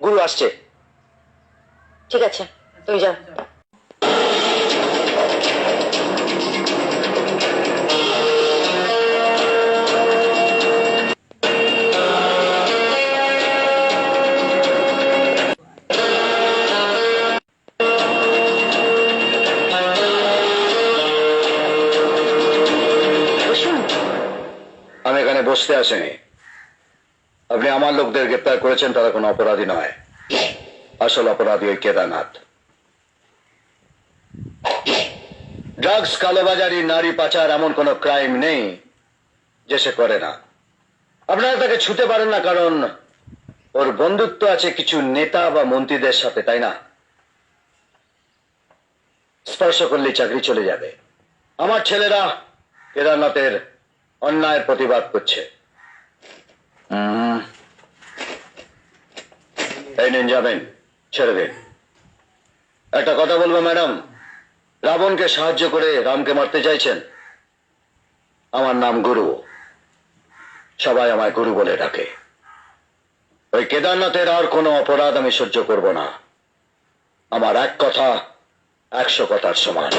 গুরু আসছে। ঠিক আছে তুমি যাও। বসুন আমি এখানে বসতে আসিনি। আপনি আমার লোকদের গ্রেপ্তার করেছেন, তারা কোনো অপরাধী নয়। আসল অপরাধী ওই কেদারনাথ। ড্রাগস কালোবাজারি, নারী পাচার এমন কোনো ক্রাইম নেই যে সে করে না। আপনারা তাকে ছুতে পারেন না, কারণ ওর বন্ধুত্ব আছে কিছু নেতা বা মন্ত্রীদের সাথে, তাই না? স্পর্শ করলে চাকরি চলে যাবে। আমার ছেলেরা কেদারনাথের অন্যায়ের প্রতিবাদ করছে। এই নিন যাবেন ছেড়ে দিন। একটা কথা বলব, ম্যাডাম। রাবণকে সাহায্য করে রামকে মারতে চাইছেন। আমার নাম গুরু। সবাই আমায় গুরু বলে ডাকে। ওই কেদারনাথের আর কোনো অপরাধ আমি সহ্য করব না। আমার এক কথা, একশো কথার সমান।